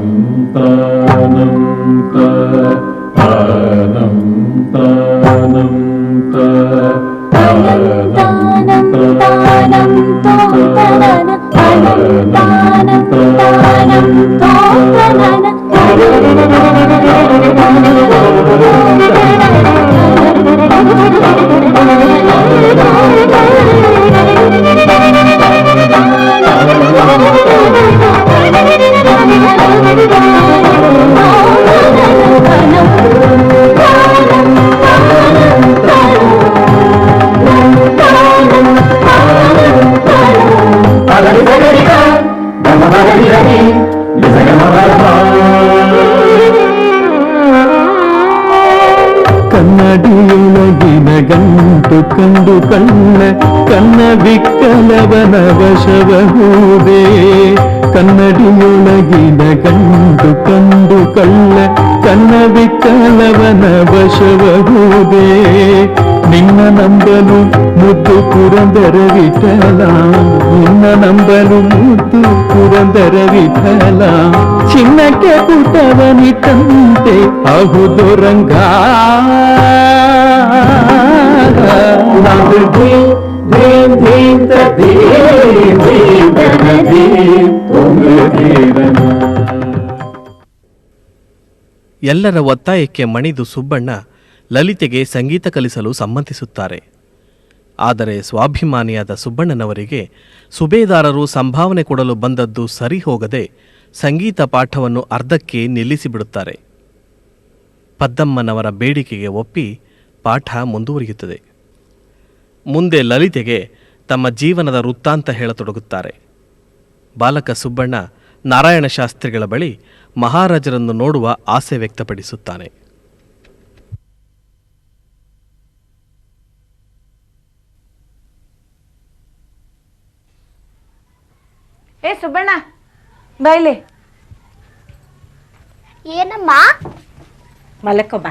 అనంతానంత అనంతానంత అనంతానంత అనంతానంత ಕನ್ನಡಿಯೊಳಗಿನ ಗಂಟು ಕಂಡು ಕಣ್ಣ ಕನ್ನ ವಿಕ್ಕಲವನ ವಶವಹುದೇ. ಕನ್ನಡಿಯೊಳಗಿನ ಗಂಟು ಕಂಡು ಕಳ್ಳ ಕನ್ನ ವಿಕ್ಕಲವನ ವಶವಹುದೇ. ನಿನ್ನ ನಂಬಲು ಮುದ್ದು ಪುರಂದರ ವಿಠಲ. ನಿನ್ನ ನಂಬಲು ಮುದ್ದು ಪುರಂದರ ವಿಠಲ. ಚಿನ್ನಕ್ಕೆ ಪುಟವನಿಟ್ಟಂತೆ ಅಹುದು ರಂಗ ಎಲ್ಲರ ಒತ್ತಾಯಕ್ಕೆ ಮಣಿದು ಸುಬ್ಬಣ್ಣ ಲಲಿತೆಗೆ ಸಂಗೀತ ಕಲಿಸಲು ಸಮ್ಮತಿಸುತ್ತಾರೆ. ಆದರೆ ಸ್ವಾಭಿಮಾನಿಯಾದ ಸುಬ್ಬಣ್ಣನವರಿಗೆ ಸುಬೇದಾರರು ಸಂಭಾವನೆ ಕೊಡಲು ಬಂದದ್ದು ಸರಿ ಹೋಗದೆ ಸಂಗೀತ ಪಾಠವನ್ನು ಅರ್ಧಕ್ಕೆ ನಿಲ್ಲಿಸಿಬಿಡುತ್ತಾರೆ. ಪದ್ದಮ್ಮನವರ ಬೇಡಿಕೆಗೆ ಒಪ್ಪಿ ಪಾಠ ಮುಂದುವರಿಯುತ್ತದೆ. ಮುಂದೆ ಲಲಿತೆಗೆ ತಮ್ಮ ಜೀವನದ ವೃತ್ತಾಂತ ಹೇಳತೊಡಗುತ್ತಾರೆ. ಬಾಲಕ ಸುಬ್ಬಣ್ಣ ನಾರಾಯಣ ಶಾಸ್ತ್ರಿಗಳ ಬಳಿ ಮಹಾರಾಜರನ್ನು ನೋಡುವ ಆಸೆ ವ್ಯಕ್ತಪಡಿಸುತ್ತಾನೆ. ಏ ಸುಬ್ಬಣ್ಣ ಬೈಲಿ ಏನಮ್ಮ? ಮಲಕ್ಕೋ ಬಾ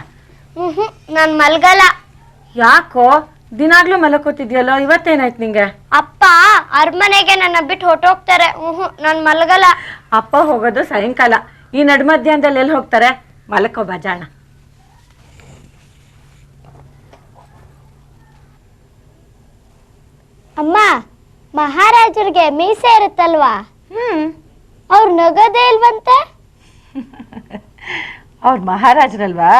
ಹ್ಮ್ ನಾನ್ ಮಲ್ಗಲ್ಲ. ಯಾಕೋ? ದಿನಾಗ್ಲೂ ಮಲಕೋತಿದ್ಯಲ್ಲೋ ಇವತ್ತೇನಾಯ್ತು ನಿಂಗೆ? ಅಪ್ಪ ಅರಮನೆಗೆ ನನ್ನ ಬಿಟ್ಟು ಹೊಟ್ಟೋಗ್ತಾರೆ ಹ್ಮ್ ನಾನ್ ಮಲ್ಗಲ್ಲ. ಅಪ್ಪ ಹೋಗೋದು ಸಾಯಂಕಾಲ. ಈ ನಡ್ಮಧ್ಯಾಹ್ನದಲ್ಲಿ ಎಲ್ಲಿ ಹೋಗ್ತಾರೆ? ಮಲಕೋ ಬಾ ಜಾಣ. ಅಮ್ಮ ಮಹಾರಾಜರಿಗೆ ಮೀಸೆ ಇರುತ್ತಲ್ವಾ? ಹ್ಮ್. ಅವ್ರು ನಗೋದೇ ಇಲ್ವಂತೆ? ಅವ್ರು ಮಹಾರಾಜರಲ್ವಾ?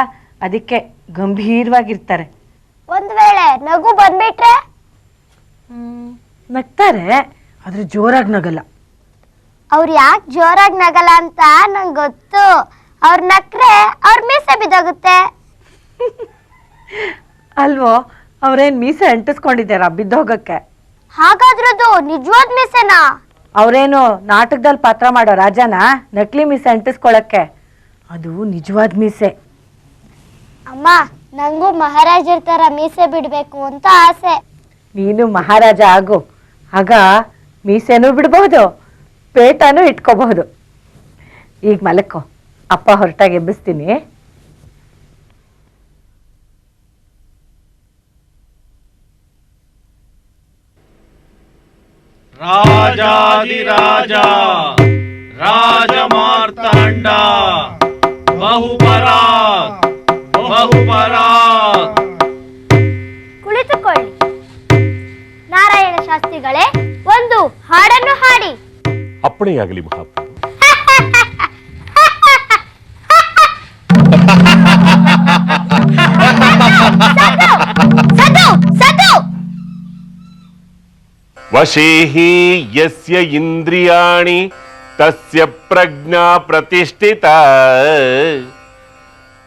ಅದಕ್ಕೆ ಗಂಭೀರವಾಗಿರ್ತಾರೆ. ಒಂದ್ ವೇಳೆ ನಗು ಬಂದ್ಬಿಟ್ರೆ? ನಗ್ತಾರೆ ಆದ್ರೆ ಜೋರಾಗಿ ನಗಲ್ಲ. ಅವ್ರು ಯಾಕೆ ಜೋರಾಗಿ ನಗಲ್ಲ ಅಂತ ನಂಗೆ ಗೊತ್ತು. ಅವ್ರು ನಕ್ರೆ ಅವ್ರ ಮೀಸೆ ಬಿದ್ದೋಗುತ್ತೆ. ಅಲ್ವೋ ಅವ್ರೇನ್ ಮೀಸೆ ಅಂಟಿಸ್ಕೊಂಡಿದ್ದಾರ ಬಿದ್ದೋಗಕ್ಕೆ? ಹಾಗಾದ್ರದು ನಿಜವಾದ ಮೀಸೆನಾ ಅವರೇನು ನಾಟಕದಲ್ಲಿ ಪಾತ್ರ ಮಾಡೋ ರಾಜನ? ನಕಲಿ ಮೀಸೆ ಅಂಟಿಸ್ಕೊಳಕ್ಕೆ. ಅದು ನಿಜವಾದ ಮೀಸೆ. ಅಮ್ಮ ನಂಗೂ ಮಹಾರಾಜರ ತರ ಮೀಸೆ ಬಿಡ್ಬೇಕು ಅಂತ ಆಸೆ. ನೀನು ಮಹಾರಾಜ ಆಗು. ಆಗ ಮೀಸೆನೂ ಬಿಡಬಹುದು ಪೇಟನೂ ಇಟ್ಕೋಬಹುದು. ಈಗ ಮಲಕ್ಕೋ ಅಪ್ಪ ಹೊರಟಾಗಿ ಎಬ್ಬಿಸ್ತೀನಿ. ರಾಜಾದಿರಾಜ ರಾಜಮಾರ್ತಾಂಡ ಬಹುಪರಾತ್ ಬಹುಪರಾತ್. ಕುಳಿತುಕೊಳ್ಳಿ. ನಾರಾಯಣ ಶಾಸ್ತ್ರಿಗಳೇ ಒಂದು ಹಾಡನ್ನು ಹಾಡಿ. ಅಪ್ಪಣೆಯಾಗಲಿ ಮಹಾಪ್ರಭು. ವಶೇಹಿ ಯಸ್ಯ ಇಂದ್ರಿಯಾಣಿ ತಸ್ಯ ಪ್ರಜ್ಞಾ ಪ್ರತಿಷ್ಠಿತ.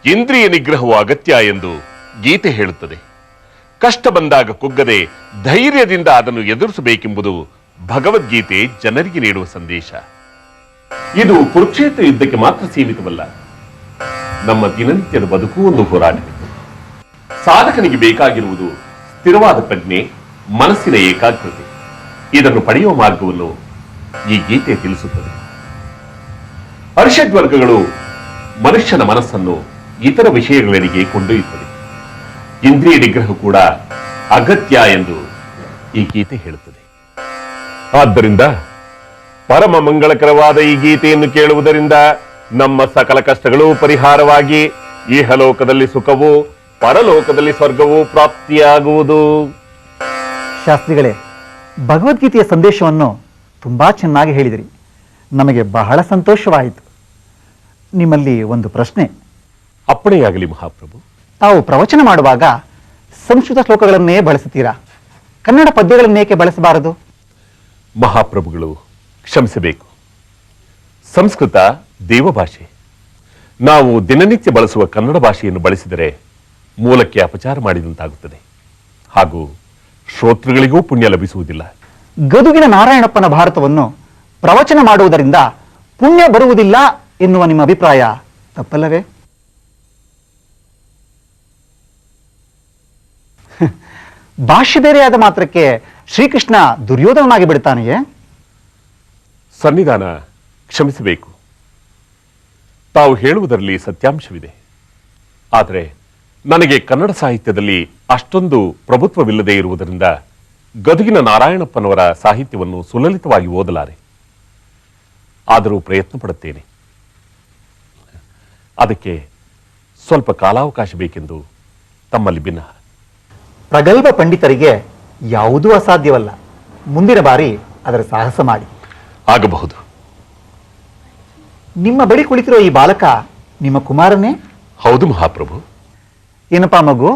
ಇಂದ್ರಿಯ ನಿಗ್ರಹವು ಅಗತ್ಯ ಎಂದು ಗೀತೆ ಹೇಳುತ್ತದೆ. ಕಷ್ಟ ಬಂದಾಗ ಕುಗ್ಗದೆ ಧೈರ್ಯದಿಂದ ಅದನ್ನು ಎದುರಿಸಬೇಕೆಂಬುದು ಭಗವದ್ಗೀತೆ ಜನರಿಗೆ ನೀಡುವ ಸಂದೇಶ. ಇದು ಕುರುಕ್ಷೇತ್ರ ಯುದ್ಧಕ್ಕೆ ಮಾತ್ರ ಸೀಮಿತವಲ್ಲ. ನಮ್ಮ ದಿನನಿತ್ಯದ ಬದುಕು ಒಂದು ಹೋರಾಟವಿದೆ ಸಾಧಕನಿಗೆ ಬೇಕಾಗಿರುವುದು ಸ್ಥಿರವಾದ ಪ್ರಜ್ಞೆ, ಮನಸ್ಸಿನ ಏಕಾಗ್ರತೆ. ಇದನ್ನು ಪಡೆಯುವ ಮಾರ್ಗವನ್ನು ಈ ಗೀತೆ ತಿಳಿಸುತ್ತದೆ. ಅರಿಷಡ್ ವರ್ಗಗಳು ಮನುಷ್ಯನ ಮನಸ್ಸನ್ನು ಇತರ ವಿಷಯಗಳಿಗೆ ಕೊಂಡೊಯ್ಯುತ್ತದೆ ಇಂದ್ರಿಯ ನಿಗ್ರಹ ಕೂಡ ಅಗತ್ಯ ಎಂದು ಈ ಗೀತೆ ಹೇಳುತ್ತದೆ. ಆದ್ದರಿಂದ ಪರಮ ಮಂಗಳಕರವಾದ ಈ ಗೀತೆಯನ್ನು ಕೇಳುವುದರಿಂದ ನಮ್ಮ ಸಕಲ ಕಷ್ಟಗಳು ಪರಿಹಾರವಾಗಿ ಇಹಲೋಕದಲ್ಲಿ ಸುಖವು, ಪರಲೋಕದಲ್ಲಿ ಸ್ವರ್ಗವು ಪ್ರಾಪ್ತಿಯಾಗುವುದು. ಶಾಸ್ತ್ರಿಗಳೇ ಭಗವದ್ಗೀತೆಯ ಸಂದೇಶವನ್ನು ತುಂಬ ಚೆನ್ನಾಗಿ ಹೇಳಿದಿರಿ. ನಮಗೆ ಬಹಳ ಸಂತೋಷವಾಯಿತು. ನಿಮ್ಮಲ್ಲಿ ಒಂದು ಪ್ರಶ್ನೆ. ಅಪ್ಪಣೆಯಾಗಲಿ ಮಹಾಪ್ರಭು. ತಾವು ಪ್ರವಚನ ಮಾಡುವಾಗ ಸಂಸ್ಕೃತ ಶ್ಲೋಕಗಳನ್ನೇ ಬಳಸುತ್ತೀರಾ? ಕನ್ನಡ ಪದ್ಯಗಳನ್ನೇಕೆ ಬಳಸಬಾರದು? ಮಹಾಪ್ರಭುಗಳು ಕ್ಷಮಿಸಬೇಕು. ಸಂಸ್ಕೃತ ದೇವಭಾಷೆ. ನಾವು ದಿನನಿತ್ಯ ಬಳಸುವ ಕನ್ನಡ ಭಾಷೆಯನ್ನು ಬಳಸಿದರೆ ಮೂಲಕ್ಕೆ ಅಪಚಾರ ಮಾಡಿದಂತಾಗುತ್ತದೆ. ಹಾಗೂ ಶ್ರೋತೃಗಳಿಗೂ ಪುಣ್ಯ ಲಭಿಸುವುದಿಲ್ಲ. ಗದುಗಿನ ನಾರಾಯಣಪ್ಪನ ಭಾರತವನ್ನು ಪ್ರವಚನ ಮಾಡುವುದರಿಂದ ಪುಣ್ಯ ಬರುವುದಿಲ್ಲ ಎನ್ನುವ ನಿಮ್ಮ ಅಭಿಪ್ರಾಯ ತಪ್ಪಲ್ಲವೇ? ಭಾಷೆ ಬೇರೆಯಾದ ಮಾತ್ರಕ್ಕೆ ಶ್ರೀಕೃಷ್ಣ ದುರ್ಯೋಧನನಾಗಿ ಬಿಡುತ್ತಾನೆಯೇ? ಸನ್ನಿಧಾನ ಕ್ಷಮಿಸಬೇಕು. ತಾವು ಹೇಳುವುದರಲ್ಲಿ ಸತ್ಯಾಂಶವಿದೆ. ಆದರೆ ನನಗೆ ಕನ್ನಡ ಸಾಹಿತ್ಯದಲ್ಲಿ ಅಷ್ಟೊಂದು ಪ್ರಭುತ್ವವಿಲ್ಲದೆ ಇರುವುದರಿಂದ ಗದುಗಿನ ನಾರಾಯಣಪ್ಪನವರ ಸಾಹಿತ್ಯವನ್ನು ಸುಲಲಿತವಾಗಿ ಓದಲಾರೆ. ಆದರೂ ಪ್ರಯತ್ನ ಪಡುತ್ತೇನೆ. ಅದಕ್ಕೆ ಸ್ವಲ್ಪ ಕಾಲಾವಕಾಶ ಬೇಕೆಂದು ತಮ್ಮಲ್ಲಿ ಭಿನ್ನ ಪ್ರಗಲ್ಭ ಪಂಡಿತರಿಗೆ ಯಾವುದೂ ಅಸಾಧ್ಯವಲ್ಲ. ಮುಂದಿನ ಬಾರಿ ಅದರ ಸಾಹಸ ಮಾಡಿ. ಆಗಬಹುದು. ನಿಮ್ಮ ಬಳಿ ಕುಳಿತಿರೋ ಈ ಬಾಲಕ ನಿಮ್ಮ ಕುಮಾರನೇ? ಹೌದು ಮಹಾಪ್ರಭು. ಏನಪ್ಪಾ ಮಗು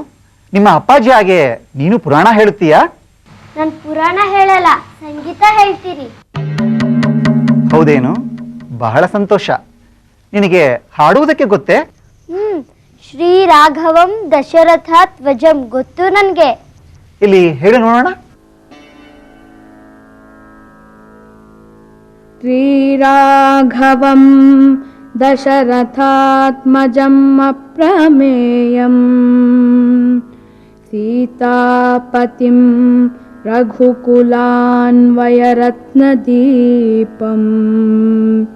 ನಿಮ್ಮ ಅಪ್ಪಾಜಿ ಹಾಗೆ ನೀನು ಪುರಾಣ ಹೇಳುತ್ತೀಯಾ ನಾನು ಪುರಾಣ ಹೇಳಲ್ಲ ಸಂಗೀತ ಹೇಳ್ತೀರಿ ಹೌದೇನು ಬಹಳ ಸಂತೋಷ ನಿನಗೆ ಹಾಡುವುದಕ್ಕೆ ಗೊತ್ತೇ ಹ್ಮ್ ಶ್ರೀ ರಾಘವಂ ದಶರಥ ಧ್ವಜಂ ಗೊತ್ತು ನನ್ಗೆ ಇಲ್ಲಿ ಹೇಳಿ ನೋಡೋಣ श्रीराघवं दशरथात्मजम् अप्रमेयम् सीतापतिं रघुकुलान्वयरत्नदीपम्।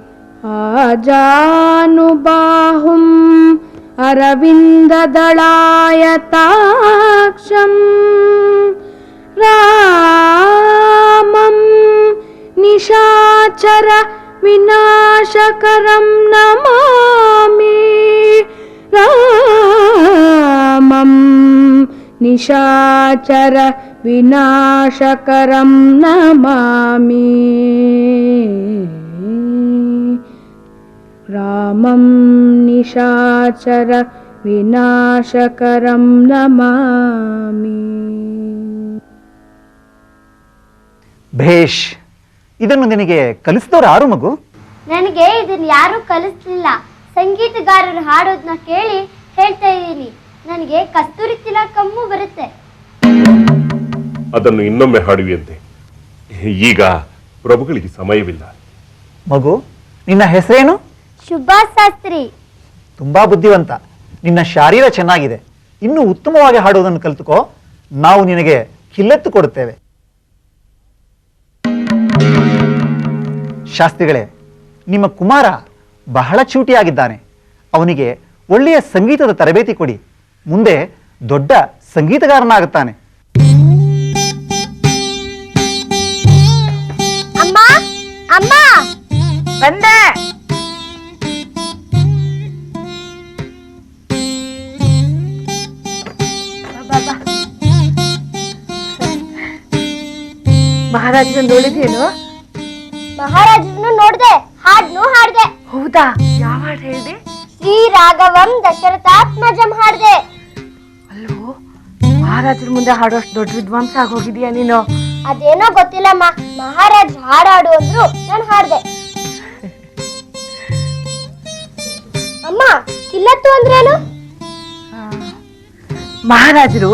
आजानुबाहुम् अरविन्ददलायताक्षम्। रामम् निशाचर विनाशकरं नमामि। रामं निशाचर विनाशकरं नमामि। रामं निशाचर विनाशकरं नमामि। ಭೇಷ್ ಇದನ್ನು ನಿನಗೆ ಕಲಿಸಿದವರು ಯಾರು ಮಗು? ನನಗೆ ಇದನ್ನ ಯಾರು ಕಲಿಸಲಿಲ್ಲ. ಸಂಗೀತಗಾರರು ಹಾಡೋದನ್ನ ಕೇಳಿ ಹೇಳ್ತಾ ಇದ್ದೀನಿ. ನನಗೆ ಕಸ್ತೂರಿ ತಿಲಕಮ್ಮು ಬರುತ್ತೆ. ಅದನ್ನು ಇನ್ನೊಮ್ಮೆ ಹಾಡುವಿಯಂತೆ ಈಗ ಪ್ರಭುಗಳಿಗೆ ಸಮಯವಿಲ್ಲ. ಮಗು ನಿನ್ನ ಹೆಸರೇನು? ಶುಭಾ ಶಾಸ್ತ್ರಿ. ತುಂಬಾ ಬುದ್ಧಿವಂತ. ನಿನ್ನ ಶಾರೀರ ಚೆನ್ನಾಗಿದೆ. ಇನ್ನೂ ಉತ್ತಮವಾಗಿ ಹಾಡುವುದನ್ನು ಕಲಿತುಕೋ. ನಾವು ನಿನಗೆ ಕಿಲ್ಲೆತ್ತು ಕೊಡುತ್ತೇವೆ. ಶಾಸ್ತ್ರಿಗಳೇ, ನಿಮ್ಮ ಕುಮಾರ ಬಹಳ ಚೂಟಿಯಾಗಿದ್ದಾನೆ. ಅವನಿಗೆ ಒಳ್ಳೆಯ ಸಂಗೀತದ ತರಬೇತಿ ಕೊಡಿ. ಮುಂದೆ ದೊಡ್ಡ ಸಂಗೀತಗಾರನಾಗುತ್ತಾನೆ. ಅಮ್ಮ ಅಮ್ಮ! ಬಂದೆ! ಮಹಾರಾಜರನ್ನು ನೋಡ್ದೆ ಹಾಡ್ನು ಹಾಡ್ದೆ. ಹೌದಾ? ಯಾವ ಹಾಡು ಹೇಳಿದೆ? ಶ್ರೀ ರಾಘವಂ ದಶರಥಾತ್ಮಜಂ ಹಾಡ್ದೆ. ಅಲ್ಲೋ ಮಹಾರಾಜರ ಮುಂದೆ ಹಾಡೋಷ್ಟು ದೊಡ್ಡ ವಿದ್ವಾಂಸ ಆಗೋಗಿದೀಯಾ ನೀನು? ಅದೇನೋ ಗೊತ್ತಿಲ್ಲಮ್ಮ ಮಹಾರಾಜ್ ಹಾಡಾಡು ಅಂದ್ರು ನಾನು ಹಾಡ್ದೆ. ಅಮ್ಮ ಕಿಲ್ಲತ್ತು ಅಂದ್ರೇನು? ಮಹಾರಾಜರು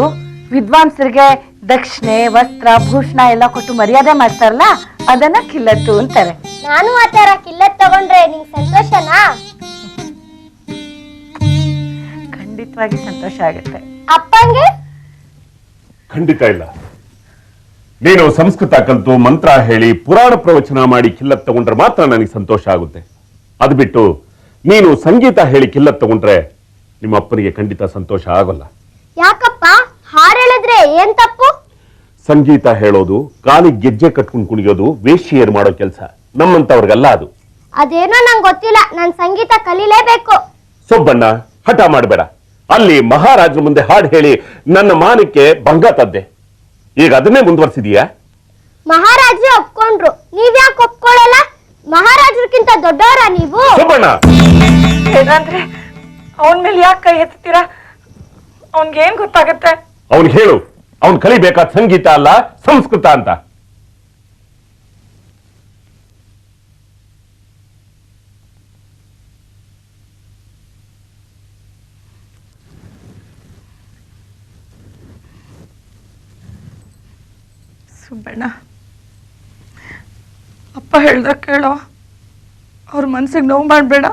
ವಿದ್ವಾಂಸರಿಗೆ ದಕ್ಷಿಣೆ ವಸ್ತ್ರ ಭೂಷಣ ಎಲ್ಲ ಕೊಟ್ಟು ಮರ್ಯಾದೆ ಮಾಡ್ತಾರಲ್ಲ? ಅದನ್ನ ಕಿಲ್ಲತ್ತು ಅಂತಾರೆ. ನಾನು ಆ ತರ ಕಿಲ್ಲತ್ ತಗೊಂಡ್ರೆ ನಿಂಗೆ ಸಂತೋಷನಾ? ಖಂಡಿತವಾಗಿ ಸಂತೋಷ ಆಗುತ್ತೆ. ಅಪ್ಪಂಗೆ? ಖಂಡಿತ ಇಲ್ಲ. ನೀನು ಸಂಸ್ಕೃತ ಕಲಿತು ಮಂತ್ರ ಹೇಳಿ ಪುರಾಣ ಪ್ರವಚನ ಮಾಡಿ ಕಿಲ್ಲತ್ ತಗೊಂಡ್ರೆ ಮಾತ್ರ ನನಗೆ ಸಂತೋಷ ಆಗುತ್ತೆ. ಅದು ಬಿಟ್ಟು ನೀನು ಸಂಗೀತ ಹೇಳಿ ಕಿಲ್ಲತ್ ತಗೊಂಡ್ರೆ ನಿಮ್ಮ ಅಪ್ಪನಿಗೆ ಖಂಡಿತ ಸಂತೋಷ ಆಗೋಲ್ಲ. ಯಾಕಪ್ಪ? ಹಾರೇಳಿದ್ರೆ ಏನ್ ತಪ್ಪು? ಸಂಗೀತ ಹೇಳೋದು ಕಾಲಿಗೆ ಗೆಜ್ಜೆ ಕಟ್ಕೊಂಡು ಕುಣಿಯೋದು ವೇಷಿಯರ್ ಮಾಡೋ ಕೆಲಸ. ನಮ್ಮಂತವ್ರಿಗಲ್ಲ ಅದು. ಅದೇನೋ ನಂಗೆ ಗೊತ್ತಿಲ್ಲ ನಾನು ಸಂಗೀತ ಕಲೀಲೇಬೇಕು. ಸೊಬ್ಬಣ್ಣ ಹಠ ಮಾಡಬೇಡ. ಅಲ್ಲಿ ಮಹಾರಾಜರ ಮುಂದೆ ಹಾಡು ಹೇಳಿ ನನ್ನ ಮಾನಕ್ಕೆ ಭಂಗ ತದ್ದೆ. ಈಗ ಅದನ್ನೇ ಮುಂದುವರಿಸಿದೀಯಾ? ಮಹಾರಾಜರೇ ಒಪ್ಕೊಂಡ್ರು. ನೀವ್ಯಾಕೆ ಒಪ್ಕೊಳ್ಳಲ್ಲ ಮಹಾರಾಜರಿಗಿಂತ ದೊಡ್ಡವರ ನೀವು? ಸೊಬ್ಬಣ್ಣ! ಏನಂದ್ರೆ ಅವನ ಮೇಲೆ ಯಾಕೆ ಕೈ ಎತ್ತೀರಾ ಅವನ್ಗೇನ್ ಗೊತ್ತಾಗತ್ತೆ? ಅವನ್ ಹೇಳು. ಅವನ್ ಕಲಿಬೇಕಾದ ಸಂಗೀತ ಅಲ್ಲ ಸಂಸ್ಕೃತ ಅಂತ. ಸುಬ್ಬಣ್ಣ ಅಪ್ಪ ಹೇಳ್ದ ಕೇಳೋ ಅವ್ರ ಮನ್ಸಿಗೆ ನೋವು ಮಾಡಬೇಡ.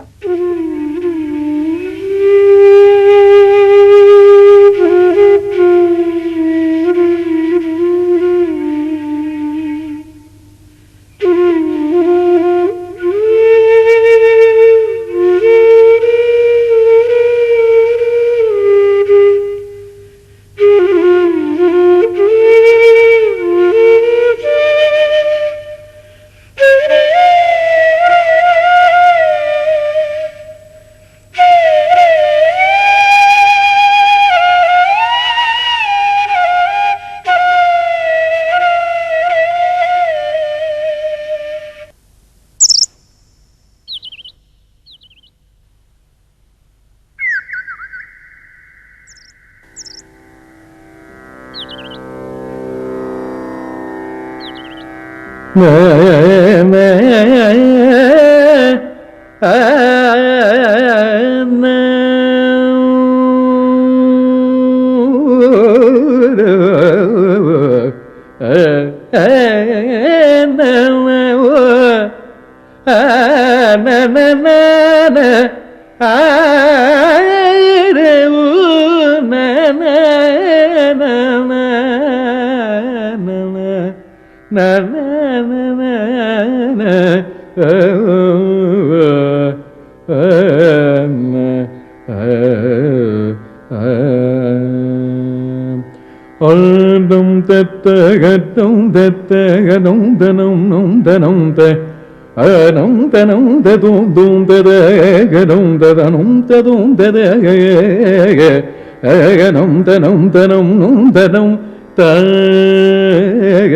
na na na na na ஆழ்ந்தும் தெத்தகட்டும் தெத்தகனும் தனும் நும் தனும் த அனும் தனும் ததும் தூம் ததகனும் ததனும் ததும் ததக அகனும் தனும் தனும் நும் தனும் தக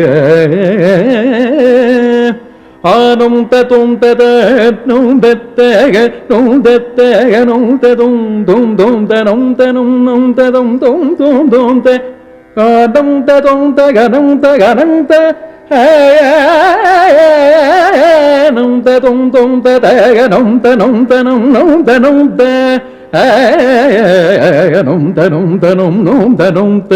ஆனும் ததும் தத நும் தத்தக நும் தத்தக நும் ததும் தும் தும் தனும் தனும் நும் ததும் தும் தும் தும் த തൊങ്ക തൊങ്ക തൊങ്ക തൊങ്ക നൊന്ത തൊങ് തൊങ്ക തക നൊന്ത നൊന്ത നൊം നൊന്ത നൊന്ത നൊന്ത നൊന്ത നൊം നൊന്ത നൊന്ത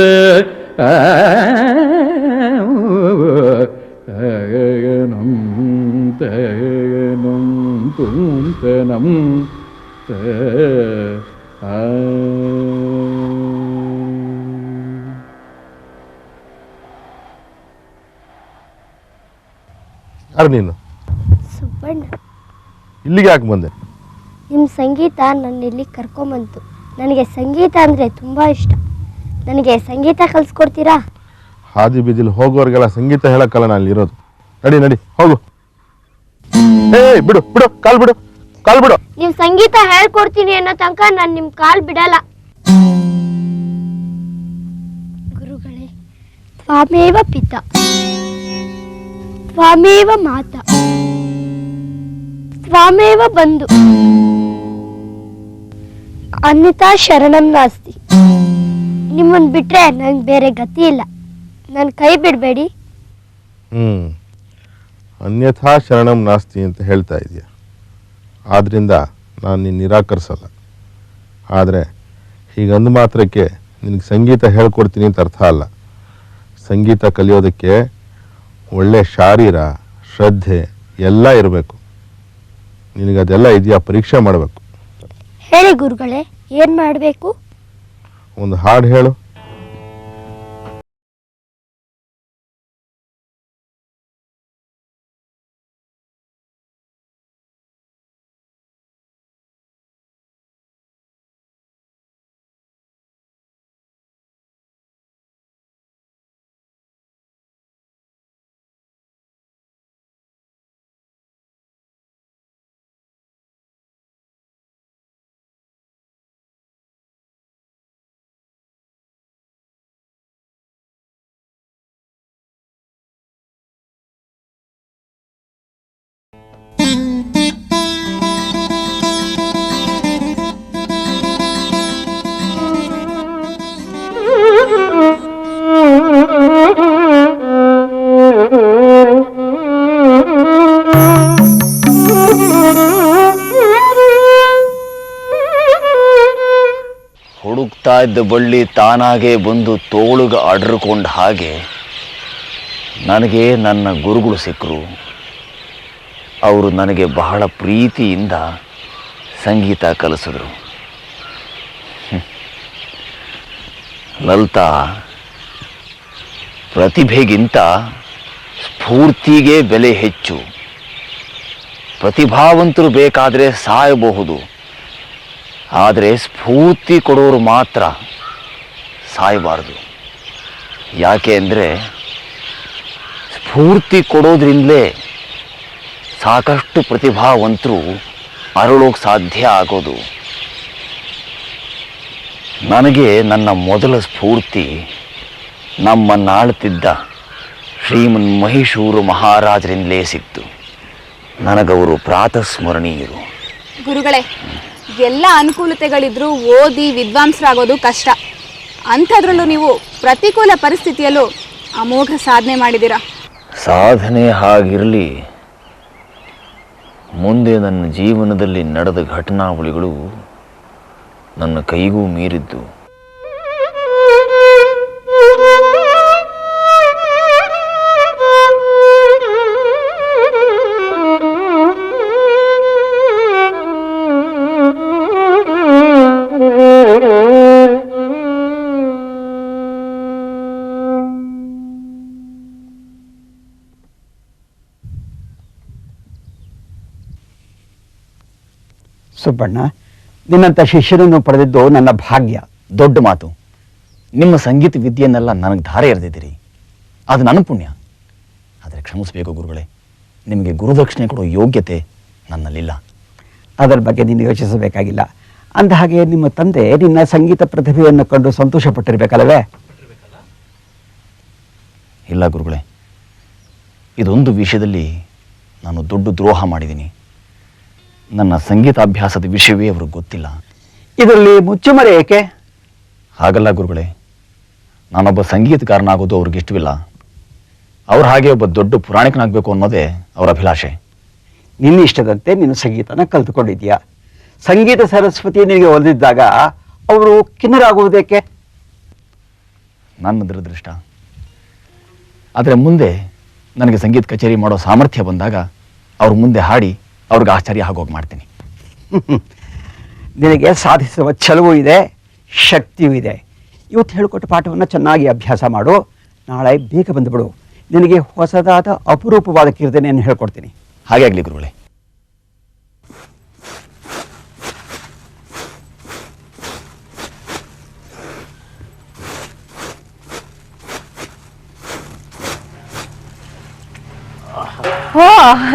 നൊന്ത നൊന്ത നൊന്ത നൊന്ത ಯಾರು ನೀನು? ಸುಬ್ಬಣ್ಣ. ಇಲ್ಲಿಗೆ ಯಾಕೆ ಬಂದೆ? ನಿಮ್ಮ ಸಂಗೀತ ನನ್ನ ಇಲ್ಲಿ ಕರ್ಕೊಂಬಂತು. ನನಗೆ ಸಂಗೀತ ಅಂದರೆ ತುಂಬ ಇಷ್ಟ. ನನಗೆ ಸಂಗೀತ ಕಲಿಸ್ಕೊಡ್ತೀರಾ? ಹಾದಿ ಬೀದಿಲಿ ಹೋಗೋರಿಗೆಲ್ಲ ಸಂಗೀತ ಹೇಳಕ್ಕಲ್ಲ ನಾನು ಇರೋದು. ನಡಿ ನಡಿ ಹೋಗು. ಏ ಬಿಡು ಬಿಡು ಕಾಲ್ ಬಿಡು ಕಾಲ್ ಬಿಡು. ನೀವು ಸಂಗೀತ ಹೇಳ್ಕೊಡ್ತೀನಿ ಅನ್ನೋ ತನಕ ನಾನು ನಿಮ್ಮ ಕಾಲ್ ಬಿಡಲ್ಲ. ಗುರುಗಳೇ ತ್ವಾಮೇವ ಪಿತ. ತ್ವಾಮೇವ ಮಾತ. ಸ್ವಾಮೇವ ಬಂಧು ಅನ್ಯತಾ ಶರಣಂ ನಾಸ್ತಿ. ನಿಮ್ಮನ್ನು ಬಿಟ್ರೆ ನಂಗೆ ಬೇರೆ ಗತಿ ಇಲ್ಲ. ನನ್ನ ಕೈ ಬಿಡಬೇಡಿ. ಹ್ಮ್. ಅನ್ಯಥಾ ಶರಣಂ ನಾಸ್ತಿ ಅಂತ ಹೇಳ್ತಾ ಇದೀಯ ಆದ್ದರಿಂದ ನಾನು ನಿನ್ನ ನಿರಾಕರಿಸಲ್ಲ. ಆದರೆ ಹೀಗಂದು ಮಾತ್ರಕ್ಕೆ ನಿನಗೆ ಸಂಗೀತ ಹೇಳ್ಕೊಡ್ತೀನಿ ಅಂತ ಅರ್ಥ ಅಲ್ಲ. ಸಂಗೀತ ಕಲಿಯೋದಕ್ಕೆ ಒಳ್ಳೆ ಶಾರೀರ ಶ್ರದ್ಧೆ ಎಲ್ಲ ಇರಬೇಕು. ನಿನಗದೆಲ್ಲ ಇದೆಯಾ? ಪರೀಕ್ಷೆ ಮಾಡಬೇಕು. ಹೇಳಿ ಗುರುಗಳೇ ಏನು ಮಾಡಬೇಕು? ಒಂದು ಹಾಡು ಹೇಳು. ಹೋಗ್ತಾ ಇದ್ದ ಬಳ್ಳಿ ತಾನಾಗೆ ಬಂದು ತೋಳುಗ ಅಡ್ರಕೊಂಡ ಹಾಗೆ ನನಗೆ ನನ್ನ ಗುರುಗಳು ಸಿಕ್ಕರು. ಅವರು ನನಗೆ ಬಹಳ ಪ್ರೀತಿಯಿಂದ ಸಂಗೀತ ಕಲಿಸಿದ್ರು. ಲಲಿತಾ, ಪ್ರತಿಭೆಗಿಂತ ಸ್ಫೂರ್ತಿಗೆ ಬೆಲೆ ಹೆಚ್ಚು. ಪ್ರತಿಭಾವಂತರು ಬೇಕಾದರೆ ಸಾಯಬಹುದು. ಆದರೆ ಸ್ಫೂರ್ತಿ ಕೊಡೋರು ಮಾತ್ರ ಸಾಯಬಾರ್ದು. ಯಾಕೆ ಅಂದರೆ ಸ್ಫೂರ್ತಿ ಕೊಡೋದ್ರಿಂದಲೇ ಸಾಕಷ್ಟು ಪ್ರತಿಭಾವಂತರು ಅರಳೋಕೆ ಸಾಧ್ಯ ಆಗೋದು. ನನಗೆ ನನ್ನ ಮೊದಲ ಸ್ಫೂರ್ತಿ ನಮ್ಮನ್ನಾಳ್ತಿದ್ದ ಶ್ರೀಮನ್ ಮಹಿಷೂರು ಮಹಾರಾಜರಿಂದಲೇ ಸಿಕ್ತು. ನನಗವರು ಪ್ರಾತಸ್ಮರಣೀಯರು. ಗುರುಗಳೇ ಎಲ್ಲ ಅನುಕೂಲತೆಗಳಿದ್ರೂ ಓದಿ ವಿದ್ವಾಂಸರಾಗೋದು ಕಷ್ಟ. ಅಂಥದ್ರಲ್ಲೂ ನೀವು ಪ್ರತಿಕೂಲ ಪರಿಸ್ಥಿತಿಯಲ್ಲೂ ಅಮೋಘ ಸಾಧನೆ ಮಾಡಿದ್ದೀರಾ? ಸಾಧನೆ ಆಗಿರಲಿ ಮುಂದೆ ನನ್ನ ಜೀವನದಲ್ಲಿ ನಡೆದ ಘಟನಾವಳಿಗಳು ನನ್ನ ಕೈಗೂ ಮೀರಿದ್ದು. ಸುಬ್ಬಣ್ಣ ನಿನ್ನಂಥ ಶಿಷ್ಯರನ್ನು ಪಡೆದಿದ್ದು ನನ್ನ ಭಾಗ್ಯ. ದೊಡ್ಡ ಮಾತು. ನಿಮ್ಮ ಸಂಗೀತ ವಿದ್ಯೆಯನ್ನೆಲ್ಲ ನನಗೆ ಧಾರೆ ಎರೆದಿದ್ದೀರಿ. ಅದು ನನ್ನ ಪುಣ್ಯ. ಆದರೆ ಕ್ಷಮಿಸಬೇಕು ಗುರುಗಳೇ. ನಿಮಗೆ ಗುರುದಕ್ಷಿಣೆ ಕೊಡೋ ಯೋಗ್ಯತೆ ನನ್ನಲ್ಲಿಲ್ಲ. ಅದರ ಬಗ್ಗೆ ನೀನು ಯೋಚಿಸಬೇಕಾಗಿಲ್ಲ. ಅಂದ ಹಾಗೆ ನಿಮ್ಮ ತಂದೆ ನಿನ್ನ ಸಂಗೀತ ಪ್ರತಿಭೆಯನ್ನು ಕಂಡು ಸಂತೋಷಪಟ್ಟಿರಬೇಕಲ್ಲವೇ? ಇಲ್ಲ ಗುರುಗಳೇ. ಇದೊಂದು ವಿಷಯದಲ್ಲಿ ನಾನು ದೊಡ್ಡ ದ್ರೋಹ ಮಾಡಿದ್ದೀನಿ. ನನ್ನ ಸಂಗೀತಾಭ್ಯಾಸದ ವಿಷಯವೇ ಅವ್ರಿಗೆ ಗೊತ್ತಿಲ್ಲ. ಇದರಲ್ಲಿ ಮುಚ್ಚುಮರೆ ಏಕೆ? ಹಾಗಲ್ಲ ಗುರುಗಳೇ ನಾನೊಬ್ಬ ಸಂಗೀತಕಾರನಾಗೋದು ಅವ್ರಿಗೆ ಇಷ್ಟವಿಲ್ಲ. ಅವ್ರ ಹಾಗೆ ಒಬ್ಬ ದೊಡ್ಡ ಪುರಾಣಿಕನಾಗಬೇಕು ಅನ್ನೋದೇ ಅವರ ಅಭಿಲಾಷೆ. ನಿನ್ನ ಇಷ್ಟದಂತೆ ನೀನು ಸಂಗೀತನ ಕಲ್ತುಕೊಂಡಿದ್ಯಾ ಸಂಗೀತ ಸರಸ್ವತಿ ನಿನಗೆ ಒಲಿದಿದ್ದಾಗ ಅವರು ಕಿನ್ನರಾಗುವುದೇಕೆ? ನನ್ನ ದುರದೃಷ್ಟ. ಆದರೆ ಮುಂದೆ ನನಗೆ ಸಂಗೀತ ಕಚೇರಿ ಮಾಡೋ ಸಾಮರ್ಥ್ಯ ಬಂದಾಗ ಅವ್ರ ಮುಂದೆ ಹಾಡಿ ಅವ್ರಿಗೆ ಆಶ್ಚರ್ಯ ಆಗೋಗಿ ಮಾಡ್ತೀನಿ. ನಿನಗೆ ಸಾಧಿಸುವ ಛಲವೂ ಇದೆ ಶಕ್ತಿಯೂ ಇದೆ. ಇವತ್ತು ಹೇಳಿಕೊಟ್ಟ ಪಾಠವನ್ನು ಚೆನ್ನಾಗಿ ಅಭ್ಯಾಸ ಮಾಡು. ನಾಳೆ ಬೇಗ ಬಂದುಬಿಡು. ನಿನಗೆ ಹೊಸದಾದ ಅಪರೂಪವಾದ ಕೀರ್ತನೆಯನ್ನು ಹೇಳ್ಕೊಡ್ತೀನಿ. ಹಾಗೆ ಆಗಲಿ ಗುರುಗಳೇ. ಓ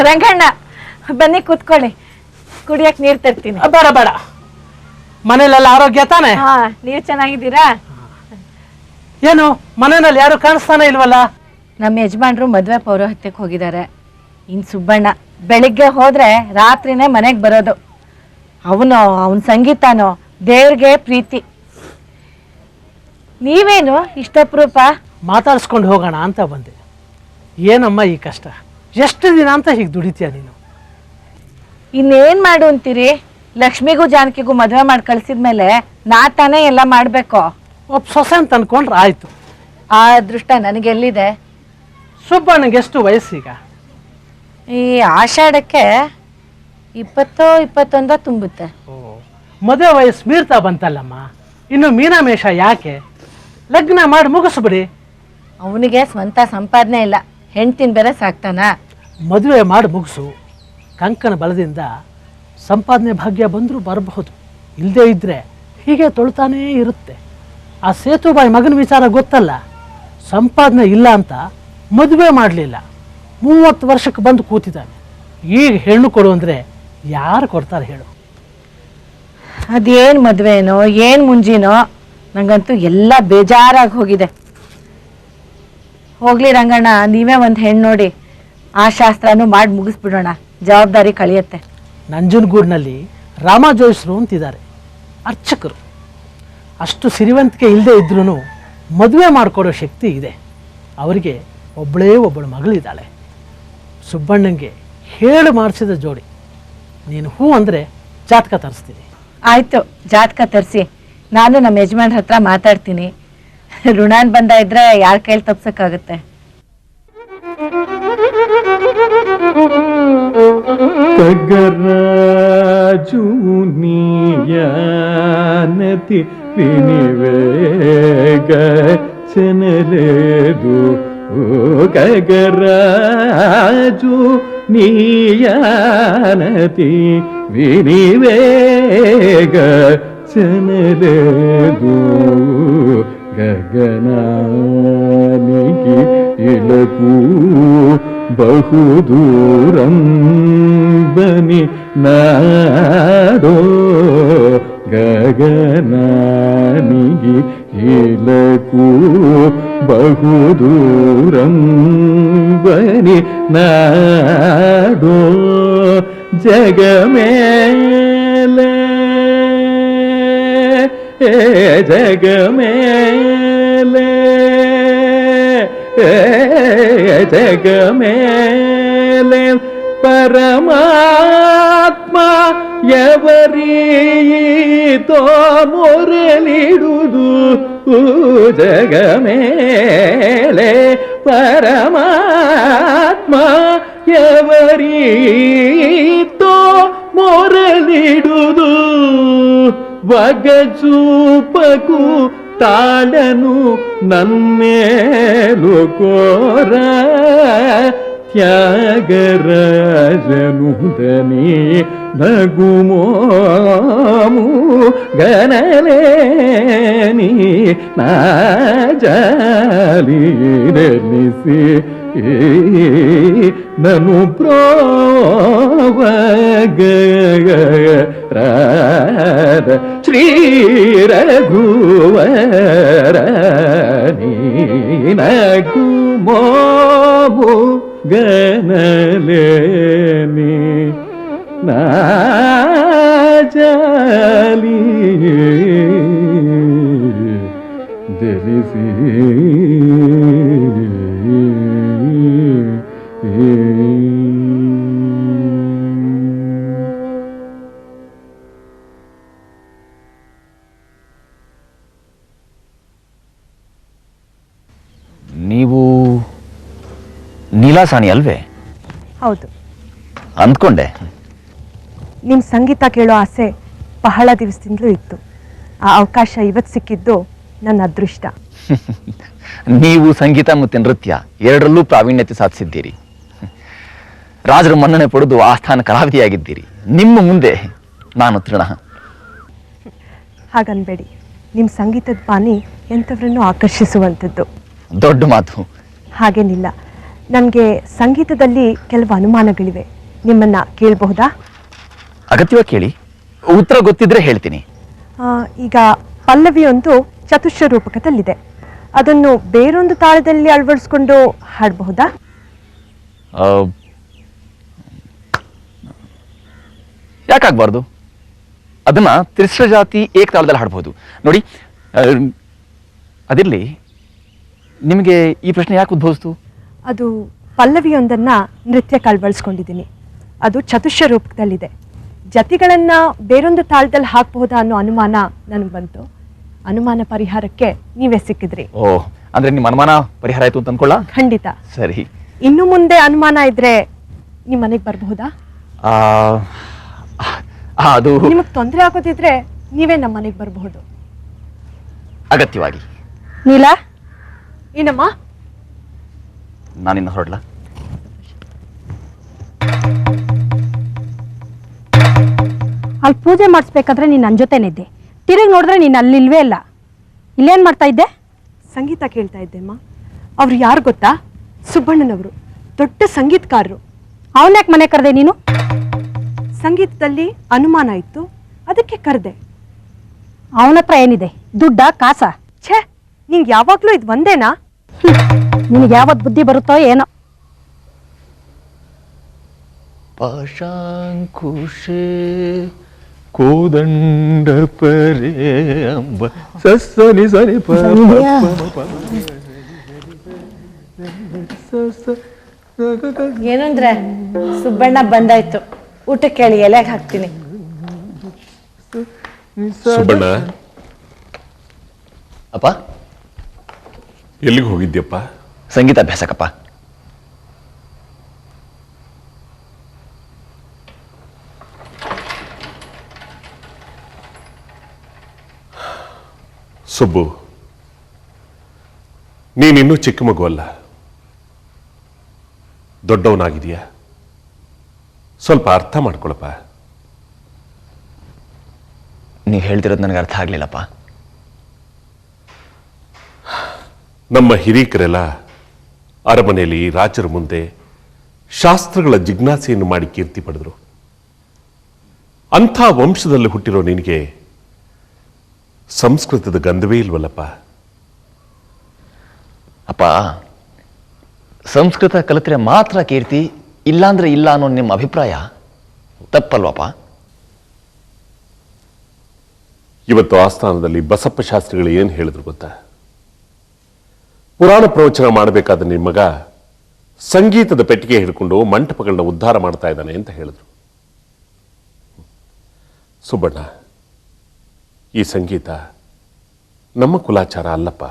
ರಂಗಣ್ಣ. ಬನ್ನಿ ಕುತ್ಕೊಳ್ಳಿ. ಕುಡಿಯಕ್ ನೀರ್ ತರ್ತೀನಿ. ಬೇಡ ಬೇಡ. ಮನೇಲೆಲ್ಲ ಆರೋಗ್ಯ ತಾನೆ? ಹಾ ನೀವ್ ಚೆನ್ನಾಗಿದ್ದೀರಾ? ಏನು ಮನೆಯಲ್ಲಿ ಯಾರು ಕಾಣಿಸ್ತಾನೆ ಇಲ್ವಲ್ಲ? ನಮ್ಮ ಯಜಮಾನ್ರು ಮದ್ವೆ ಪೌರೋಹಿತ್ಯಕ್ಕೆ ಹೋಗಿದ್ದಾರೆ. ಇನ್ ಸುಬ್ಬಣ್ಣ ಬೆಳಿಗ್ಗೆ ಹೋದ್ರೆ ರಾತ್ರಿನೇ ಮನೆಗೆ ಬರೋದು. ಅವನು ಅವನ ಸಂಗೀತನೋ ದೇವ್ರಿಗೆ ಪ್ರೀತಿ. ನೀವೇನು ಇಷ್ಟಪ್ರೂಪ? ಮಾತಾಡ್ಸ್ಕೊಂಡು ಹೋಗೋಣ ಅಂತ ಬಂದೆ. ಏನಮ್ಮ ಈ ಕಷ್ಟ? ಎಷ್ಟು ದಿನ ಅಂತ ಹೀಗೆ ದುಡಿತೀಯ ನೀನು? ಇನ್ನೇನ್ ಮಾಡು ಅಂತೀರಿ? ಲಕ್ಷ್ಮಿಗೂ ಜಾನಕಿಗೂ ಮದ್ವೆ ಮಾಡಿ ಕಳ್ಸಿದ್ಮೇಲೆ ನಾ ತಾನೇ ಎಲ್ಲ ಮಾಡ್ಬೇಕು. ಒಬ್ಬ ಸೊಸೆ ಅಂತ ಅನ್ಕೊಂಡ್ರೆ ಆಯ್ತು. ಆ ಅದೃಷ್ಟ ನನಗೆಲ್ಲಿದೆ? ಸುಬ್ಬಣ್ಣಗೆ ಎಷ್ಟು ವಯಸ್ಸೀಗ? ಈ ಆಷಾಢಕ್ಕೆ ಇಪ್ಪತ್ತು ಇಪ್ಪತ್ತೊಂದ ತುಂಬುತ್ತೆ. ಮದುವೆ ವಯಸ್ಸು ಮೀರ್ತಾ ಬಂತಲ್ಲಮ್ಮ? ಇನ್ನು ಮೀನಾಮೇಷ ಯಾಕೆ? ಲಗ್ನ ಮಾಡಿ ಮುಗಿಸ್ಬಿಡಿ. ಅವನಿಗೆ ಸ್ವಂತ ಸಂಪಾದನೆ ಇಲ್ಲ. ಹೆಂಡ್ತಿನ ಬೇರೆ ಸಾಕ್ತಾನ. ಮದುವೆ ಮಾಡಿ ಮುಗಿಸು. ಕಂಕನ ಬಲದಿಂದ ಸಂಪಾದನೆ ಭಾಗ್ಯ ಬಂದರೂ ಬರಬಹುದು. ಇಲ್ಲದೇ ಇದ್ದರೆ ಹೀಗೆ ತೊಳ್ತಾನೇ ಇರುತ್ತೆ. ಆ ಸೇತುಬಾಯಿ ಮಗನ ವಿಚಾರ ಗೊತ್ತಲ್ಲ? ಸಂಪಾದನೆ ಇಲ್ಲ ಅಂತ ಮದುವೆ ಮಾಡಲಿಲ್ಲ. ಮೂವತ್ತು ವರ್ಷಕ್ಕೆ ಬಂದು ಕೂತಿದ್ದಾನೆ. ಈಗ ಹೆಣ್ಣು ಕೊಡು ಅಂದರೆ ಯಾರು ಕೊಡ್ತಾರೆ ಹೇಳು. ಅದೇನು ಮದುವೆನೋ, ಏನು ಮುಂಜಿನೋ, ನಂಗಂತೂ ಎಲ್ಲ ಬೇಜಾರಾಗಿ ಹೋಗಿದೆ. ಹೋಗ್ಲಿ ರಂಗಣ್ಣ, ನೀವೇ ಒಂದು ಹೆಣ್ಣು ನೋಡಿ. ಆ ಶಾಸ್ತ್ರನೂ ಮಾಡಿ ಮುಗಿಸ್ಬಿಡೋಣ. ಜವಾಬ್ದಾರಿ ಕಳೆಯುತ್ತೆ. ನಂಜನಗೂಡಿನಲ್ಲಿ ರಾಮ ಜೋಯಿಸ್ರು ಅಂತಿದ್ದಾರೆ. ಅರ್ಚಕರು. ಅಷ್ಟು ಸಿರಿವಂತಿಕೆ ಇಲ್ಲದೆ ಇದ್ರೂ ಮದುವೆ ಮಾಡಿಕೊಡೋ ಶಕ್ತಿ ಇದೆ. ಅವರಿಗೆ ಒಬ್ಬಳೇ ಒಬ್ಬಳು ಮಗಳಿದ್ದಾಳೆ. ಸುಬ್ಬಣ್ಣಂಗೆ ಹೇಳು ಮಾಡಿಸಿದ ಜೋಡಿ. ನೀನು ಹೂ ಅಂದರೆ ಜಾತಕ ತರಿಸ್ತೀನಿ. ಆಯಿತು ಜಾತಕ ತರಿಸಿ. ನಾನು ನಮ್ಮ ಯಜಮಾನ್ ಹತ್ರ ಮಾತಾಡ್ತೀನಿ. ಋಣಾನ್ ಬಂದ ಇದ್ರೆ ಯಾರ ಕೈಲಿ ತಪ್ಸಕ್ಕಾಗುತ್ತೆ? గగరాజు నీయనతి వినివేగ చెనలేదు గగరాజు నీయనతి వినివేగ చెనలేదు గగనానికి ఇలకు బహుదూరం బని నాడో గగనానికి ఇలకు బహుదూరం బని నాడో జగమేల జగమే జగమేలే పరమాత్మా ఎవరితో మురళిడుదు జగమేలే పరమాత్మా ఎవరితో మురళిడుదు వగ చూపకు ತಾಳನು ನನ್ನೇಲು ಕೋರ ತ್ಯಾಗರಾಜನುದನಿ ನಗುಮೋಮು ಗಣಲೇನಿ ನಾಜಾಲಿ ನಿಸಿ నను ప్రోవగ శ్రీ రఘువరణి నగు మోము గణలేని నాజలి తెలిసి ನೀಲಾಸಾಣಿ ಅಲ್ವೇ? ಹೌದು. ಅಂದ್ಕೊಂಡೆ. ನಿಮ್ಮ ಸಂಗೀತ ಕೇಳೋ ಆಸೆ ಬಹಳ ದಿವಸದಿಂದಲೂ ಇತ್ತು. ಆ ಅವಕಾಶ ಇವತ್ತು ಸಿಕ್ಕಿದ್ದು ನನ್ನ ಅದೃಷ್ಟ. ನೀವು ಸಂಗೀತ ಮತ್ತು ನೃತ್ಯ ಎರಡರಲ್ಲೂ ಪ್ರಾವೀಣ್ಯತೆ ಸಾಧಿಸಿದ್ದೀರಿ. ರಾಜರ ಮನ್ನಣೆ ಪಡೆದು ಆಸ್ಥಾನ ಕಲಾವಿದೆಯಾಗಿದ್ದೀರಿ ನಿಮ್ಮ ಮುಂದೆ ನಾನು ತೃಣ. ಹಾಗನ್ಬೇಡಿ. ನಿಮ್ಮ ಸಂಗೀತದ ಬಾನಿ ಎಂಥವ್ರನ್ನೂ ಆಕರ್ಷಿಸುವಂಥದ್ದು. ದೊಡ್ಡ ಮಾತು. ಹಾಗೇನಿಲ್ಲ. ನನಗೆ ಸಂಗೀತದಲ್ಲಿ ಕೆಲವು ಅನುಮಾನಗಳಿವೆ. ನಿಮ್ಮನ್ನ ಕೇಳಬಹುದಾ? ಅಗತ್ಯವಾಗಿ ಕೇಳಿ. ಉತ್ತರ ಗೊತ್ತಿದ್ರೆ ಹೇಳ್ತೀನಿ. ಆ, ಈಗ ಪಲ್ಲವಿ ಒಂದು ಚತುಶ್ರ ರೂಪಕದಲ್ಲಿದೆ. ಅದನ್ನು ಬೇರೊಂದು ತಾಳದಲ್ಲಿ ಅಳವಡಿಸ್ಕೊಂಡು ಹಾಡಬಹುದಾ? ಆ, ಯಾಕಾಗ್ಬಾರ್ದು? ಅದನ್ನ ತ್ರಿಸ್ರ ಜಾತಿ ಏಕತಾಳದಲ್ಲಿ ಹಾಡ್ಬೋದು ನೋಡಿ ಅದಿರ್ಲಿ ನಿಮಗೆ ಈ ಪ್ರಶ್ನೆ ಯಾಕೆ ಉದ್ಭವಿಸ್ತು? ಅದು ಪಲ್ಲವಿಯೊಂದನ್ನ ನೃತ್ಯಕ್ಕೆ ಅಳವಡಿಸ್ಕೊಂಡಿದ್ದೀನಿ ಅದು ಚತುಷ್ಯ ರೂಪದಲ್ಲಿದೆ. ಜತಿಗಳನ್ನ ಬೇರೊಂದು ತಾಳದಲ್ಲಿ ಹಾಕಬಹುದಾ ಅನ್ನೋ ಅನುಮಾನ ನನಗೆ ಬಂತು. ಅನುಮಾನ ಪರಿಹಾರಕ್ಕೆ ನೀವೇ ಸಿಕ್ಕಿದ್ರಿ. ಓ ಅಂದ್ರೆ ನಿಮ್ಮ ಅನುಮಾನ ಪರಿಹಾರ ಆಯ್ತು ಅಂತ ಅನ್ಕೊಳ್ಳ? ಖಂಡಿತ. ಸರಿ. ಇನ್ನು ಮುಂದೆ ಅನುಮಾನ ಇದ್ರೆ ನಿಮ್ಮ ಮನೆಗೆ ಬರಬಹುದಾ? ಆ, ಆ, ಅದು ನಿಮಗೆ ತೊಂದರೆ ಆಗೋದಿದ್ರೆ ನೀವೇ ನಮ್ಮ ಮನೆಗೆ ಬರಬಹುದು. ಅಗತ್ಯವಾಗಿ. ನೀಲಾ ಏನಮ್ಮ? ನಾನಿನ್ನ ಹೊರಡ್ಲಾ. ಅಲ್ಲಿ ಪೂಜೆ ಮಾಡಿಸ್ಬೇಕಾದ್ರೆ ನೀನು ನನ್ನ ಜೊತೆನಿದ್ದೆ ತಿರುಗಿ ನೋಡಿದ್ರೆ ನೀನು ಅಲ್ಲಿ ಇಲ್ವೇ ಇಲ್ಲ. ಇಲ್ಲೇನು ಮಾಡ್ತಾ ಇದ್ದೆ? ಸಂಗೀತ ಕೇಳ್ತಾ ಇದ್ದೆಮ್ಮ ಅವ್ರು ಯಾರು ಗೊತ್ತಾ? ಸುಬ್ಬಣ್ಣನವರು. ದೊಡ್ಡ ಸಂಗೀತಕಾರರು. ಅವನ್ಯಾಕೆ ಮನೆ ಕರೆದೆ ನೀನು? ಸಂಗೀತದಲ್ಲಿ ಅನುಮಾನ ಇತ್ತು. ಅದಕ್ಕೆ ಕರೆದೆ. ಅವನ ಹತ್ರ ಏನಿದೆ? ದುಡ್ಡ ಕಾಸ? ಛೇ ನಿಂಗೆ ಯಾವಾಗಲೂ ಇದು ಒಂದೇನಾ? ನಿನಗೆ ಯಾವತ್ ಬುದ್ಧಿ ಬರುತ್ತೋ ಏನೋ. ಪಾಶಾಂಕುಶೇ ಕೋದಂಡ ಅಂಬ ಸಸ್ಸನಿ ಸರಿ ಏನಂದ್ರೆ ಸುಬ್ಬಣ್ಣ ಬಂದಾಯ್ತು. ಊಟಕ್ಕೆ ಕೇಳಿ ಎಲೆಗೆ ಹಾಕ್ತೀನಿ. ಅಪ್ಪ? ಎಲ್ಲಿಗೆ ಹೋಗಿದ್ಯಪ್ಪ? ಸಂಗೀತ ಅಭ್ಯಾಸಕಪ್ಪ ಸುಬ್ಬು ನೀನಿನ್ನೂ ಚಿಕ್ಕ ಮಗು ಅಲ್ಲ. ದೊಡ್ಡವನಾಗಿದೆಯಾ ಸ್ವಲ್ಪ ಅರ್ಥ ಮಾಡ್ಕೊಳಪ್ಪ. ನೀವು ಹೇಳ್ತಿರೋದು ನನಗೆ ಅರ್ಥ ಆಗಲಿಲ್ಲಪ್ಪ. ನಮ್ಮ ಹಿರೀಕರೆಲ್ಲ ಅರಮನೆಯಲ್ಲಿ ರಾಜರ ಮುಂದೆ ಶಾಸ್ತ್ರಗಳ ಜಿಜ್ಞಾಸೆಯನ್ನು ಮಾಡಿ ಕೀರ್ತಿ ಪಡೆದರು. ಅಂಥ ವಂಶದಲ್ಲಿ ಹುಟ್ಟಿರೋ ನಿನಗೆ ಸಂಸ್ಕೃತದ ಗಂಧವೇ ಇಲ್ವಲ್ಲಪ್ಪ? ಅಪ್ಪ ಸಂಸ್ಕೃತ ಕಲಿತ್ರೆ ಮಾತ್ರ ಕೀರ್ತಿ ಇಲ್ಲಾಂದ್ರೆ ಇಲ್ಲ ಅನ್ನೋ ನಿಮ್ಮ ಅಭಿಪ್ರಾಯ ತಪ್ಪಲ್ವಪ್ಪ? ಇವತ್ತು ಆಸ್ಥಾನದಲ್ಲಿ ಬಸಪ್ಪ ಶಾಸ್ತ್ರಿಗಳು ಏನು ಹೇಳಿದ್ರು ಗೊತ್ತಾ? ಪುರಾಣ ಪ್ರವಚನ ಮಾಡಬೇಕಾದ ನಿಮ್ಮ ಮಗ ಸಂಗೀತದ ಪೆಟ್ಟಿಗೆ ಹಿಡ್ಕೊಂಡು ಮಂಟಪಗಳನ್ನ ಉದ್ಧಾರ ಮಾಡ್ತಾ ಇದ್ದಾನೆ ಅಂತ ಹೇಳಿದ್ರು. ಸುಬ್ಬಣ್ಣ, ಈ ಸಂಗೀತ ನಮ್ಮ ಕುಲಾಚಾರ ಅಲ್ಲಪ್ಪ.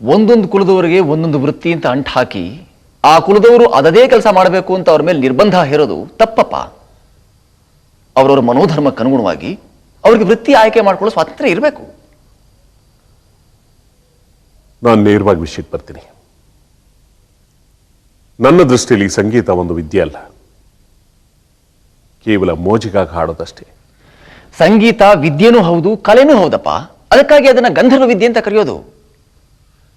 ಒಂದೊಂದು ಕುಲದವರಿಗೆ ಒಂದೊಂದು ವೃತ್ತಿ ಅಂತ ಅಂಟು ಹಾಕಿ ಆ ಕುಲದವರು ಅದದೇ ಕೆಲಸ ಮಾಡಬೇಕು ಅಂತ ಅವ್ರ ಮೇಲೆ ನಿರ್ಬಂಧ ಹೇರೋದು ತಪ್ಪಪ್ಪ. ಅವರವರ ಮನೋಧರ್ಮಕ್ಕನುಗುಣವಾಗಿ ಅವ್ರಿಗೆ ವೃತ್ತಿ ಆಯ್ಕೆ ಮಾಡ್ಕೊಳ್ಳೋ ಸ್ವಾತಂತ್ರ್ಯ ಇರಬೇಕು. ನಾನು ನೇರವಾಗಿ ವಿಷಯಕ್ಕೆ ಬರ್ತೀನಿ. ನನ್ನ ದೃಷ್ಟಿಯಲ್ಲಿ ಸಂಗೀತ ಒಂದು ವಿದ್ಯೆ ಅಲ್ಲ. ಕೇವಲ ಮೋಜಿಗಾಗಿ ಹಾಡೋದಷ್ಟೇ. ಸಂಗೀತ ವಿದ್ಯೆನೂ ಹೌದು ಕಲೆನೂ ಹೌದಪ್ಪ. ಅದಕ್ಕಾಗಿ ಅದನ್ನ ಗಂಧರ್ವ ವಿದ್ಯೆ ಅಂತ ಕರೆಯೋದು.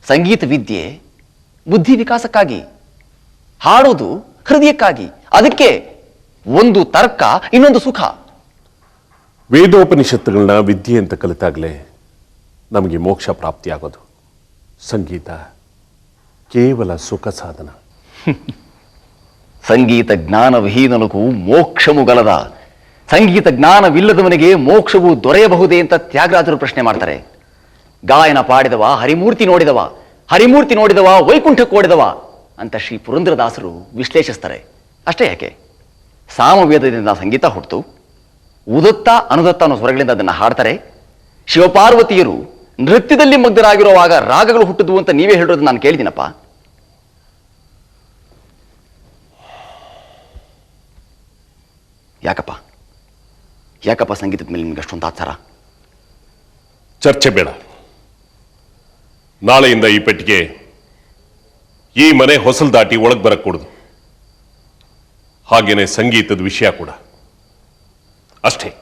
ಸಂಗೀತ ವಿದ್ಯೆ ಬುದ್ಧಿ ವಿಕಾಸಕ್ಕಾಗಿ ಹಾಡೋದು ಹೃದಯಕ್ಕಾಗಿ ಅದಕ್ಕೆ ಒಂದು ತರ್ಕ ಇನ್ನೊಂದು ಸುಖ. ವೇದೋಪನಿಷತ್ತುಗಳನ್ನ ವಿದ್ಯೆ ಅಂತ ಕಲಿತಾಗಲೇ ನಮಗೆ ಮೋಕ್ಷ ಪ್ರಾಪ್ತಿಯಾಗೋದು. ಸಂಗೀತ, ಕೇವಲ ಸುಖ ಸಾಧನ. ಸಂಗೀತ ಜ್ಞಾನವಿಹೀನನಗೂ ಮೋಕ್ಷವು ಗಲದ. ಸಂಗೀತ ಜ್ಞಾನವಿಲ್ಲದವನಿಗೆ ಮೋಕ್ಷವು ದೊರೆಯಬಹುದೇ ಅಂತ ತ್ಯಾಗರಾಜರು ಪ್ರಶ್ನೆ ಮಾಡ್ತಾರೆ. ಗಾಯನ ಪಾಡಿದವ, ಹರಿಮೂರ್ತಿ ನೋಡಿದವ ಹರಿಮೂರ್ತಿ ನೋಡಿದವ ವೈಕುಂಠ ಕೋಡಿದವ ಅಂತ ಶ್ರೀ ಪುರಂದ್ರದಾಸರು ವಿಶ್ಲೇಷಿಸ್ತಾರೆ. ಅಷ್ಟೇ ಯಾಕೆ? ಸಾಮವೇದದಿಂದ ಸಂಗೀತ ಹುಟ್ಟಿತು ಉದತ್ತ ಅನುದತ್ತ ಅನ್ನೋ ಸ್ವರಗಳಿಂದ ಅದನ್ನು ಹಾಡ್ತಾರೆ. ಶಿವಪಾರ್ವತಿಯರು ನೃತ್ಯದಲ್ಲಿ ಮಗ್ನರಾಗಿರುವಾಗ ರಾಗಗಳು ಹುಟ್ಟಿದ್ವು ಅಂತ ನೀವೇ ಹೇಳಿರೋದು ನಾನು ಕೇಳಿದ್ದೀನಪ್ಪ. ಯಾಕಪ್ಪ? ಯಾಕಪ್ಪ ಸಂಗೀತದ ಮೇಲೆ ನಿಮ್ಗೆ ಅಷ್ಟೊಂದು ಆಚಾರ? ಚರ್ಚೆ ಬೇಡ. ನಾಳೆಯಿಂದ ಈ ಪೆಟ್ಟಿಗೆ ಈ ಮನೆ ಹೊಸಲು ದಾಟಿ ಒಳಗೆ ಬರಕ್ ಕೊಡುದು. ಹಾಗೇನೆ ಸಂಗೀತದ ವಿಷಯ ಕೂಡ. ಅಷ್ಟೇ.